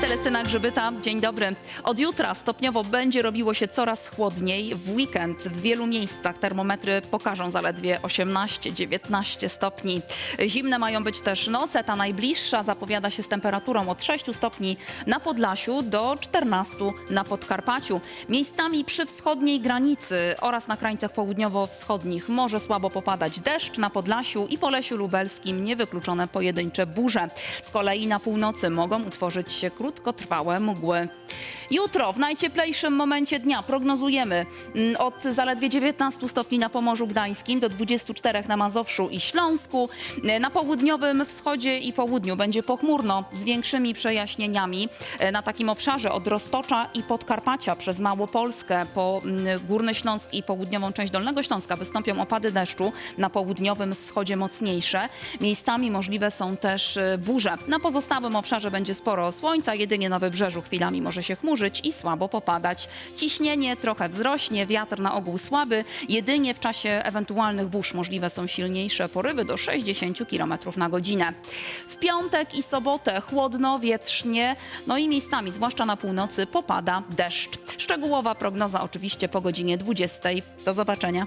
Celestyna Grzybyta, dzień dobry. Od jutra stopniowo będzie robiło się coraz chłodniej. W weekend w wielu miejscach termometry pokażą zaledwie 18-19 stopni. Zimne mają być też noce. Ta najbliższa zapowiada się z temperaturą od 6 stopni na Podlasiu do 14 na Podkarpaciu. Miejscami przy wschodniej granicy oraz na krańcach południowo-wschodnich może słabo popadać deszcz. Na Podlasiu i Polesiu Lubelskim niewykluczone pojedyncze burze. Z kolei na północy mogą utworzyć się krótkotrwałe mgły. Jutro w najcieplejszym momencie dnia prognozujemy mm, od zaledwie 19 stopni na Pomorzu Gdańskim do 24 na Mazowszu i Śląsku. Na południowym wschodzie i południu będzie pochmurno z większymi przejaśnieniami. Na takim obszarze od Roztocza i Podkarpacia przez Małopolskę po mm, Górny Śląsk i południową część Dolnego Śląska wystąpią opady deszczu. Na południowym wschodzie mocniejsze. Miejscami możliwe są też y, burze. Na pozostałym obszarze będzie sporo słońca, jedynie na wybrzeżu chwilami może się chmurzyć i słabo popadać. Ciśnienie trochę wzrośnie, wiatr na ogół słaby. Jedynie w czasie ewentualnych burz możliwe są silniejsze porywy do 60 km na godzinę. W piątek i sobotę chłodno, wietrznie, no i miejscami, zwłaszcza na północy, popada deszcz. Szczegółowa prognoza oczywiście po godzinie 20. Do zobaczenia.